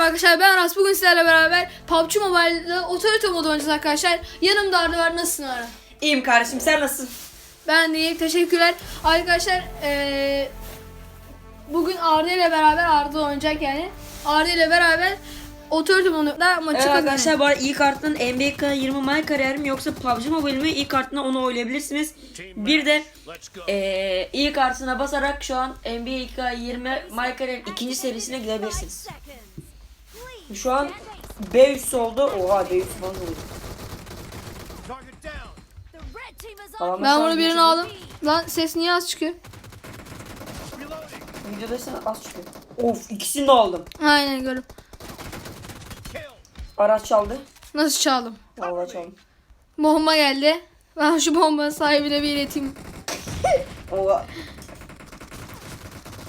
merhaba arkadaşlar ben Aras bugün sizlerle beraber PUBG Mobile'da otorite modu oynayacağız arkadaşlar. Yanımda Arda var nasılsın Arda? İyiyim kardeşim sen nasılsın? Ben de iyiyim teşekkürler. Arkadaşlar eee, bugün Arda ile beraber Arda oynayacak yani. Arda ile beraber otorite modunda maçı Evet arkadaşlar bu arada ilk kartın NBA 20 My kariyer mi yoksa PUBG Mobile mi? İlk kartına onu oynayabilirsiniz. Bir de eee ilk kartına basarak şu an NBA 20 My kariyer ikinci serisine gidebilirsiniz. Şu an B üssü oldu. Oha B üssü falan oldu. Adamlar Ben bunu birini aldım. Lan ses niye az çıkıyor? Videoda sen az çıkıyor. Of ikisini de aldım. Aynen gördüm. Araç çaldı. Nasıl çaldım? Vallahi çaldım. Bomba geldi. Ben şu bomba sahibine bir ileteyim. Oha.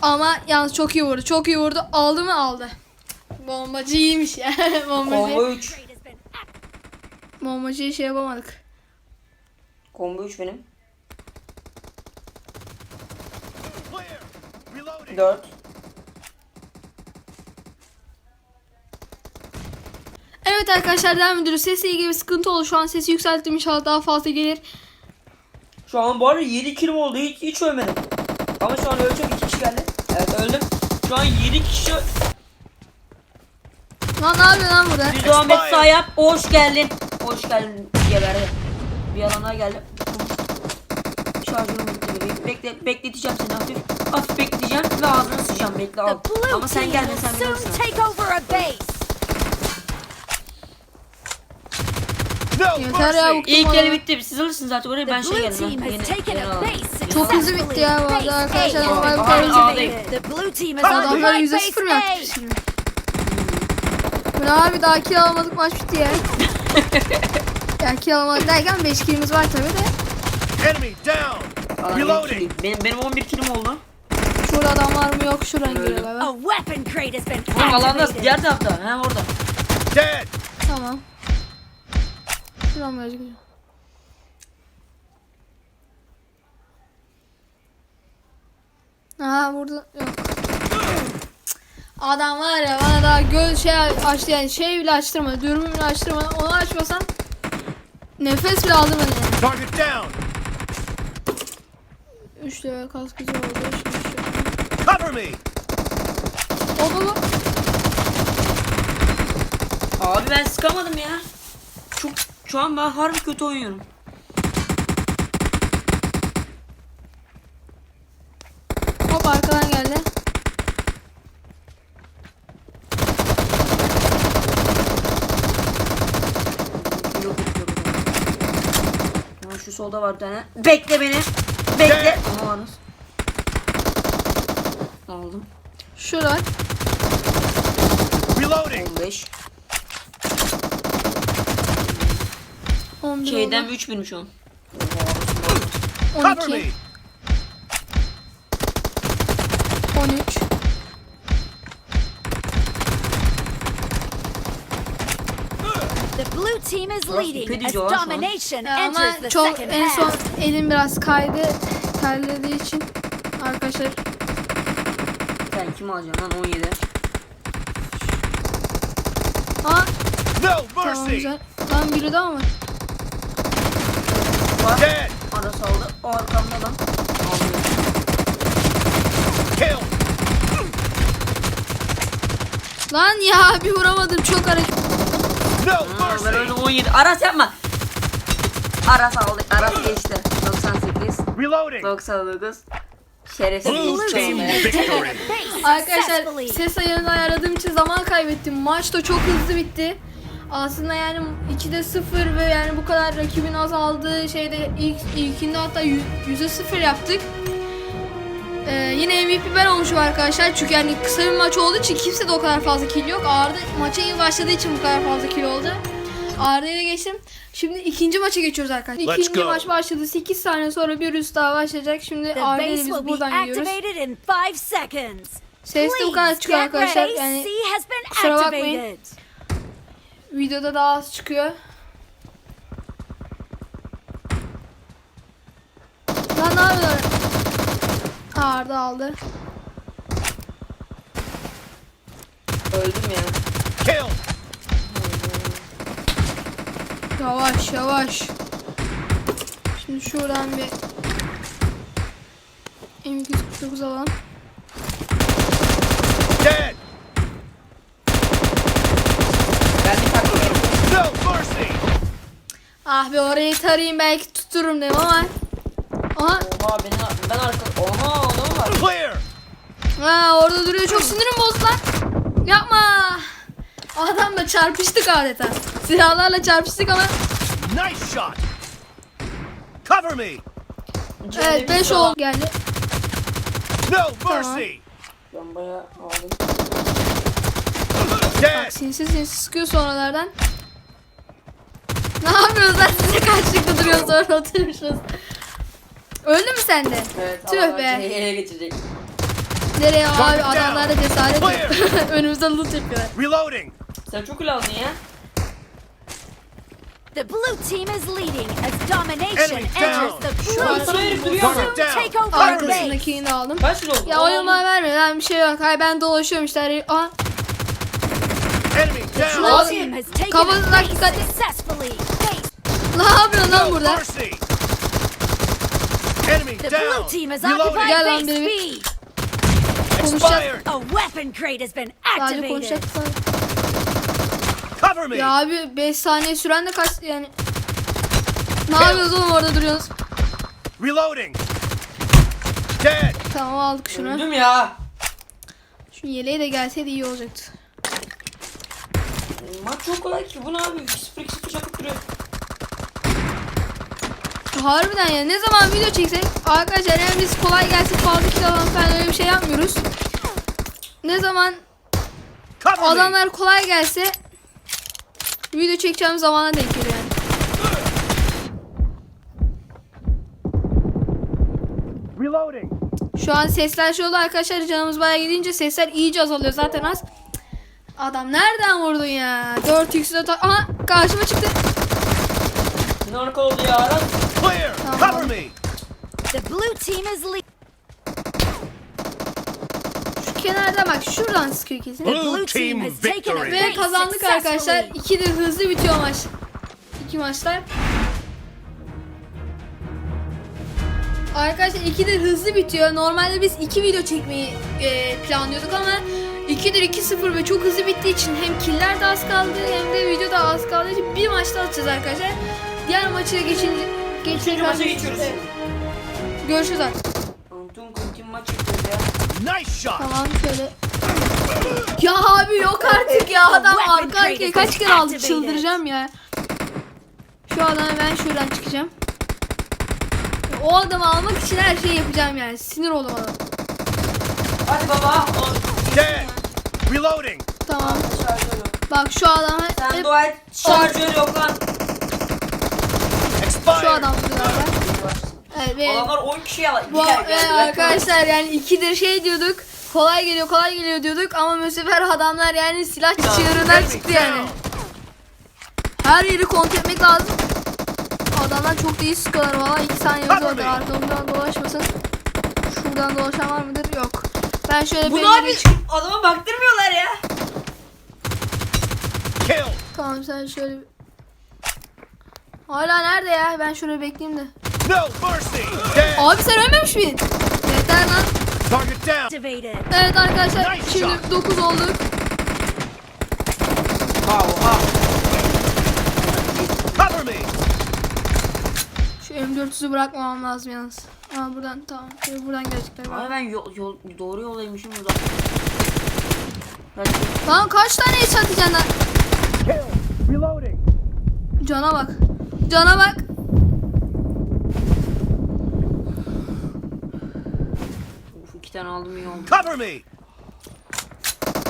Ama yalnız çok iyi vurdu. Çok iyi vurdu. Aldı mı aldı. Bombacı iyiymiş ya. Bombacı. Combo 3. Bombacıyı şey yapamadık. Combo 3 benim. 4. Evet arkadaşlar devam ediyoruz. Sesle ilgili bir sıkıntı oldu. Şu an sesi yükselttim. İnşallah daha fazla gelir. Şu an bu arada 7 kilim oldu. Hiç, hiç ölmedim. Ama şu an öleceğim. 2 kişi geldi. Evet öldüm. Şu an 7 kişi Lan ne yapıyor lan burada? Düz Ahmet sağ yap. Hoş geldin. Hoş geldin. Geberdi. Bir yalan daha geldi. Şarjörüm bitti bebeğim. Bekle, bekleteceğim seni hafif. Hafif bekleteceğim ve ağzına sıçacağım. Bekle al. Ama sen gelme sen bilirsin. take over a base. Yeter ya bu İlk bana. bitti. Siz alırsınız zaten oraya ben şey geldim. Yeni- yeni a aldım. base Çok hızlı bitti ya bu arada arkadaşlar. Normal bir tane aha, hızlı değil. The blue team is on the Adamlar %0 base mı yaptı şimdi? Ne abi daha kill almadık maç bitti ya. ya kill almadık derken 5 killimiz var tabi de. Enemy down! Adam benim Reloading! Benim, benim 11 kilim oldu. Şurada adamlar mı yok şuradan galiba. A weapon crate has been Oğlum alanda diğer tarafta. He orada. Dead! Tamam. Şuradan böyle gidiyor. Aha burada yok. Adam var ya bana daha göz şey açtı yani şey bile açtırmadı. Dürbün bile açtırmadı. Onu açmasan nefes bile aldırmadı yani. Target down! 3 level kask güzel oldu. Şimdi şu. Cover me! O bu. Abi ben sıkamadım ya. Çok şu an ben harbi kötü oynuyorum. Hop arkadan geldi. Yok, yok, yok, yok. Ya şu solda var bir tane. Bekle beni. Bekle. Ama varız. Aldım. Şurada. Reloading! 15. 11 Şeyden oldu. 3 binmiş an. Cover me! 12. 13. blue team is leading as domination enters the çok second en son half. elim biraz kaydı. Terlediği için arkadaşlar Sen kim alacaksın lan 17. Aa No tamam mercy! güzel. Lan biri daha mı? var? Var. Dead! Ara saldı. O arkamda lan. Aldım. Kill! Lan ya bir vuramadım çok hareket. No Aa, ben mercy! öyle 17. Aras yapma. Aras aldı. Aras geçti. 98. Reloading! 99. Şerefsiz geçti Arkadaşlar ses ayarını ayarladığım için zaman kaybettim. Maç da çok hızlı bitti. Aslında yani 2'de 0 ve yani bu kadar rakibin azaldığı şeyde ilk ilkinde hatta yüz- yüzde 0 yaptık. Ee, yine MVP ben olmuşum arkadaşlar. Çünkü yani kısa bir maç olduğu için kimse de o kadar fazla kill yok. Arda maça iyi başladığı için bu kadar fazla kill oldu. Arda ile geçtim. Şimdi ikinci maça geçiyoruz arkadaşlar. Let's İkinci go. maç başladı. 8 saniye sonra bir üst daha başlayacak. Şimdi Arda ile biz buradan gidiyoruz. activated in 5 seconds. Ses de bu kadar Please çıkıyor arkadaşlar. Yani C has been kusura bakmayın. activated. videoda daha az çıkıyor. Lan ne yapıyorlar? Arda aldı. Öldüm ya. Kill. Yavaş yavaş. Şimdi şuradan bir M249 alalım. Dead. Ben bir takılıyorum. No mercy. Ah be orayı tarayayım belki tuturum dedim ama. Aha. Oha beni ben arka... Var. Ha orada duruyor çok sinirim bozdu lan. Yapma. Adamla çarpıştık adeta. Silahlarla çarpıştık ama Nice shot. Cover me. evet 5 oldu geldi. No mercy. Ben bayağı aldım. Bak sinsi sinsi sıkıyor sonralardan. Ne yapıyoruz lan size karşılıklı duruyoruz orada oturmuşuz. Öldü mü sen de? Evet. Tüh be. ele geçecek. Nereye abi adamlarda cesaret yok. Önümüzde loot yapıyorlar. Reloading. Sen çok aldın ya. The blue team is leading as domination enters the blue take over. Arkasındakini de aldım. Kaç kilo oldu? Ya oyun bana vermiyor lan bir şey yok. Hayır ben dolaşıyorum işte. Aa, Enemy Blue down. Al. team has taken Kafasına a base dikkat et. ne yapıyorsun lan burada? Enemy The blue down. team has Reloading. occupied lan base. B. Expired. A weapon crate has been Sadece activated. konuşacak. Cover me. Ya abi 5 saniye süren de kaç yani. Ne yapıyorsunuz oğlum orada duruyorsunuz? Reloading. Dead. Tamam aldık şunu. Öldüm ya. Şu yeleği de gelseydi iyi olacaktı. Maç çok kolay ki. Bu ne abi? 0-2-0 çakıp duruyor. Harbiden ya ne zaman video çeksek arkadaşlar yani biz kolay gelsin fazla kilo alalım falan öyle bir şey yapmıyoruz. Ne zaman adamlar kolay gelse video çekeceğim zamana denk geliyor yani. Reloading. Şu an sesler şey oldu arkadaşlar canımız bayağı gidince sesler iyice azalıyor zaten az. Adam nereden vurdun ya? 4x'de ta- Aha karşıma çıktı. Ne oldu ya lan? Cover me. The blue team is leading. Şu kenarda bak şuradan sıkıyor kesin. Blue blue team team has taken a victory. Ve kazandık arkadaşlar. İkidir hızlı bitiyor maç. İki maçlar. Arkadaşlar ikidir hızlı bitiyor. Normalde biz iki video çekmeyi e, planlıyorduk ama ikidir 2-0 ve çok hızlı bittiği için hem killer de az kaldı hem de video da az için bir maçta atacağız arkadaşlar. Diğer maçı geçince Üçüncü maça geçiyoruz. Evet. Görüşürüz artık. Unutun kuntin maç yapıyoruz ya. Nice shot. Tamam şöyle. Ya abi yok artık ya adam arka arkaya kaç kere aldı çıldıracağım ya. Şu adamı ben şuradan çıkacağım. O adamı almak için her şeyi yapacağım yani. Sinir oldum adam. Hadi baba. Dead. Reloading. Tamam. şarjör yok. Bak şu adamı Sen hep dua et. Şarjör yok lan. Şu adam zaten. Evet ve Adamlar 10 kişi yalan. bu ve arkadaşlar yani ikidir şey diyorduk. Kolay geliyor kolay geliyor diyorduk ama bu sefer adamlar yani silah çığırından çıktı yani. Her yeri kontrol etmek lazım. Adamlar çok iyi sıkıyorlar valla. 2 saniye me. arkamdan dolaşmasın. Şuradan dolaşan var mıdır? Yok. Ben şöyle Bu ne belli abi? Adama baktırmıyorlar ya. Kill. Tamam sen şöyle bir- Hala nerede ya? Ben şuraya bekleyeyim de. No mercy. Abi sen ölmemiş miydin? Yeter lan. Target down. Evet arkadaşlar Nice şimdi shot. 9 olduk. Ha oha. Cover me. Şu M400'ü bırakmamam lazım yalnız. Aa buradan tamam. Şöyle buradan gelecekler. Abi ben yol, yol, doğru yoldaymışım burada. Lan kaç tane hiç atacaksın lan? Cana bak. Cana bak. Of iki tane aldım iyi oldu. Cover me.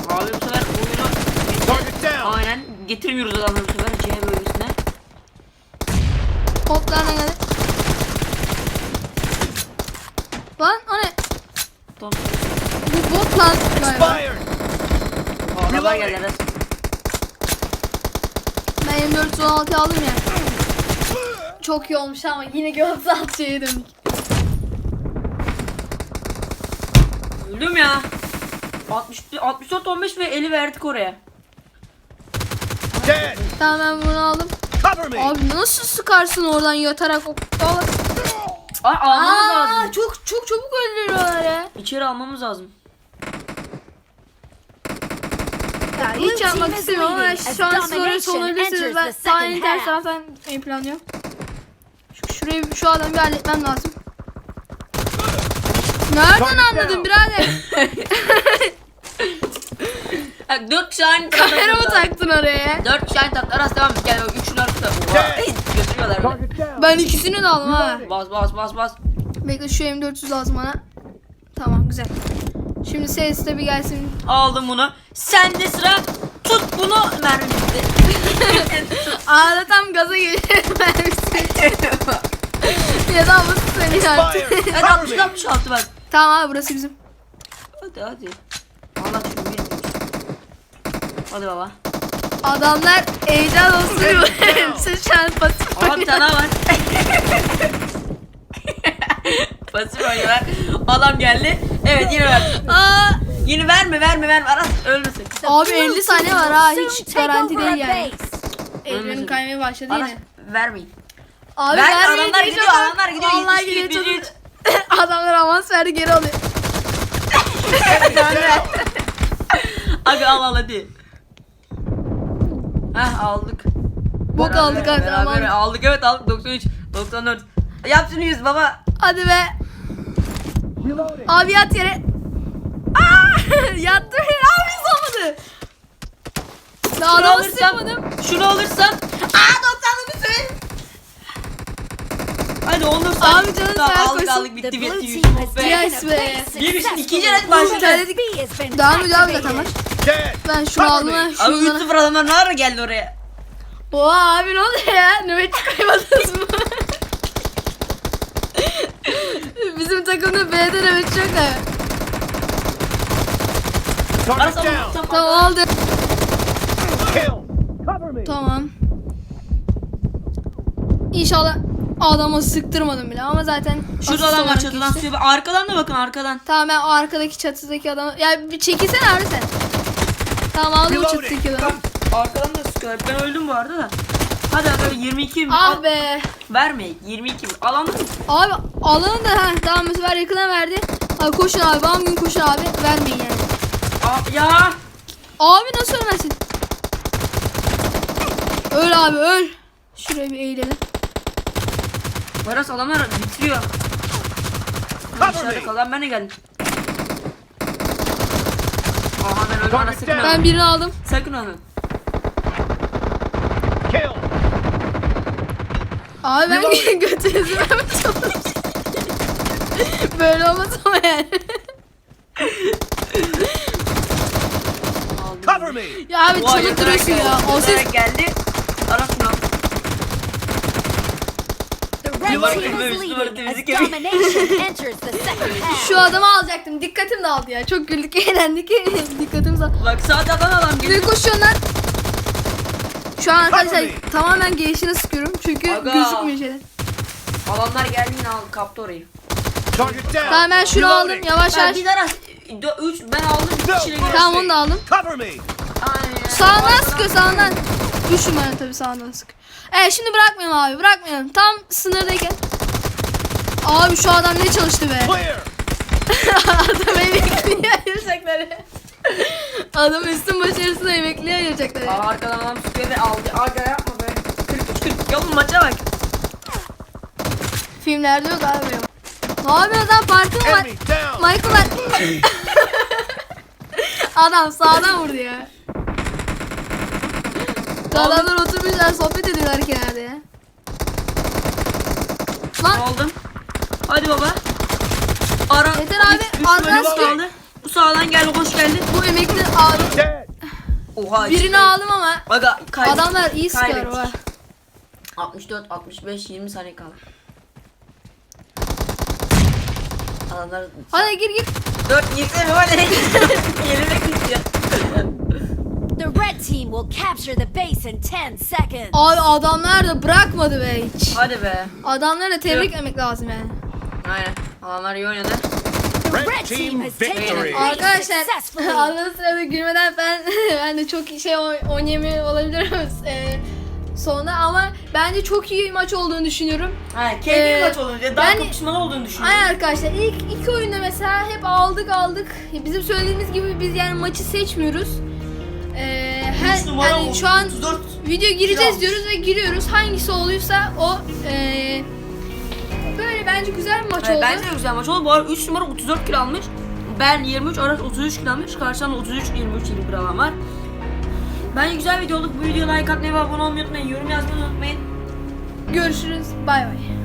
Abi bu sefer oyunu aynen getirmiyoruz adamları bu sefer C bölgesine. Hoplarına geldi. Lan o ne? Tamam. Bu bot lan galiba. Reloading. geldi. Ben M416 aldım ya. Çok iyi olmuş ama yine G36'ya döndük. Öldüm ya. 60, 64 15 ve eli verdik oraya. Dead. Tamam ben bunu aldım. Cover me. Abi nasıl sıkarsın oradan yatarak o Ay almamız Aa, lazım. çok çok çabuk öldürüyorlar ya. İçeri almamız lazım. Ya hiç yapmak istemiyorum ama şu an soruyu enters Ben second ters taraftan en planlıyorum. Şu, şurayı şu adamı bir halletmem lazım. Nereden anladın birader? Ha, dört kişi aynı Kamera mı taktın oraya? Dört kişi aynı tarafta. Aras devam et. Gel o üçünü arasında. Oha. Götürüyorlar bile. Ben ikisini de aldım ha. Bas bas bas bas. Bekle şu M400 lazım bana. Tamam güzel. Şimdi ses de bir gelsin. Aldım bunu. Sen de sıra tut bunu. Mermi bitti. Aa tam gaza geliyor mermisi. ya da söylüyor artık. Fire. Hadi 60 me. 66 bak. tamam abi burası bizim. Hadi hadi. Allah şunu bir. Hadi baba. Adamlar heyecan olsun. Siz şu an pasif Aha bir tane daha var. Pasif oynuyorlar. Adam geldi. Evet yine ver. Aa, Yine verme verme verme. Aras ölmesin. Abi blue 50 saniye var ha, hiç garanti değil yani. base. Evrenim kaymaya başladı Aras yine. vermeyin. Abi Ver, vermeye adamlar gidiyor, adamlar gidiyor. Vallahi 72, gidiyor. 73. çocuk. Adamlar avans verdi geri alıyor. Abi al al hadi. Heh aldık. Bok Beraber, aldık abi beraber tamam. aldık evet aldık 93 94. Yap şunu 100 baba. Hadi be. Reloading. Abi yat yere. Aa! Yattım yere. Abi olmadı. Ben Şunu adamı alırsam, sıkmadım. şunu alırsam. Aa 99 söyle. Hadi onur sen. Abi Tamam, sağ aldık koysun. The bitti bitti. Yusuf be. Yes be. Bir bir ikinci red başladı. Devam zaten activated. maç. Dead. Ben şunu Cover aldım. Abi Şunu 3-0 adamlar ne ara geldi oraya? Oha abi ne oluyor ya? Nöbetçi kaymadınız mı? Bizim takımda B'de nöbetçi yok da. Aras Target tamam tamam. Tamam aldı. Tamam. İnşallah adama sıktırmadım bile ama zaten Şurada asist adam var olarak çatıdan geçti. Arkadan da bakın arkadan. Tamam ben o arkadaki çatıdaki adamı... Ya bir çekilsene abi sen. Tamam aldım o çatıdaki adamı. Arkadan da sıkıyorlar. Ben öldüm bu arada da. Hadi hadi 22 mi? Ah Al- be. Verme 22 mi? Alanda mı? Abi alanı da ha tamam bu sefer yakına verdi. Abi koşun abi bam gün koşun abi. Vermeyin yani. Aa, ya. Abi nasıl ölmezsin? Öl abi öl. Şuraya bir eğilelim. Varas adamlar bitiriyor. Cover Dışarıda kalan ben de geldim. Aha ben öldüm ana sakın. Ben birini aldım. Sakın onu. Kill. Abi ben götünüzü ben çalışıyorum. Böyle olmaz ama yani. Cover me. ya abi çalıp duruyorsun ya. O ses geldi. Aras bunu al. Numara temizlik domination enters the second half. Şu adamı alacaktım. Dikkatim dağıldı ya. Çok güldük eğlendik. Dikkatim dağıldı. Bak sağdan adam Ne geliyor. koşuyorlar? Şu an arkadaşlar tamamen gelişine sıkıyorum. Çünkü Aga. gözükmüyor şeyler. Adamlar geldi yine al kaptı orayı. Target down. Tamam ben şunu aldım. Yavaş Ben yavaş. bir Aras. 3 ben aldım. Bir No kişiyle. Tamam onu da aldım. Cover me. Aynen. Sağından sıkıyor sağından. 3 numara tabii sağından sık. Evet şimdi bırakmayalım abi bırakmayalım. Tam sınırdayken. Abi şu adam ne çalıştı be. Adam emekliye ayıracaklar. Adam üstün başarısını emekliye ayıracaklar. Aa, arkadan adam ve aldı. Aga yapma be. 43 40. Yavrum maça bak. Filmlerde yok abi. Abi adam parkı mı var? Michael adam sağdan vurdu ya. Adamlar oturmuşlar sohbet ediyorlar kenarda ya. Lan Aldım. Hadi baba. Ara. Yeter abi, sıkıyor. kaldı. Bu sağdan geldi hoş geldi. bu emekli abi. Oha. Birini işte. aldım ama Aga kaybettik. adamlar iyi sıkıyor var. 64, 65, 20 saniye kaldı. Adamlar Hadi gir gir. 4 yesene böyle. Yerine kırıyor. Red team will capture the base in 10 seconds. Abi adamlar da bırakmadı be hiç. Hadi be. Adamları da tebrik etmek lazım yani. Aynen. Adamlar iyi oynadı. The Red team has taken base Arkadaşlar successfully. arada sırada gülmeden ben ben de çok şey oy- oynayamıyor olabilirim e, sonra ama bence çok iyi maç olduğunu düşünüyorum. Ha, keyifli Ee, bir maç oldu. Daha yani- kapışmalı olduğunu düşünüyorum. Aynen arkadaşlar ilk iki oyunda mesela hep aldık aldık. Bizim söylediğimiz gibi biz yani maçı seçmiyoruz. Her, Üç numara yani şu an 34 video gireceğiz Kilo. diyoruz ve giriyoruz. Hangisi oluysa o ee, böyle bence güzel bir maç oldu. bence de güzel maç oldu. Bu arada 3 numara 34 kilo almış. Ben 23, Aras 33 kilo almış. Karşıdan da 33, 23 kilo alan var. Bence güzel video oldu. Bu videoya like atmayı ve abone olmayı unutmayın. Yorum yazmayı unutmayın. Görüşürüz. Bay bay.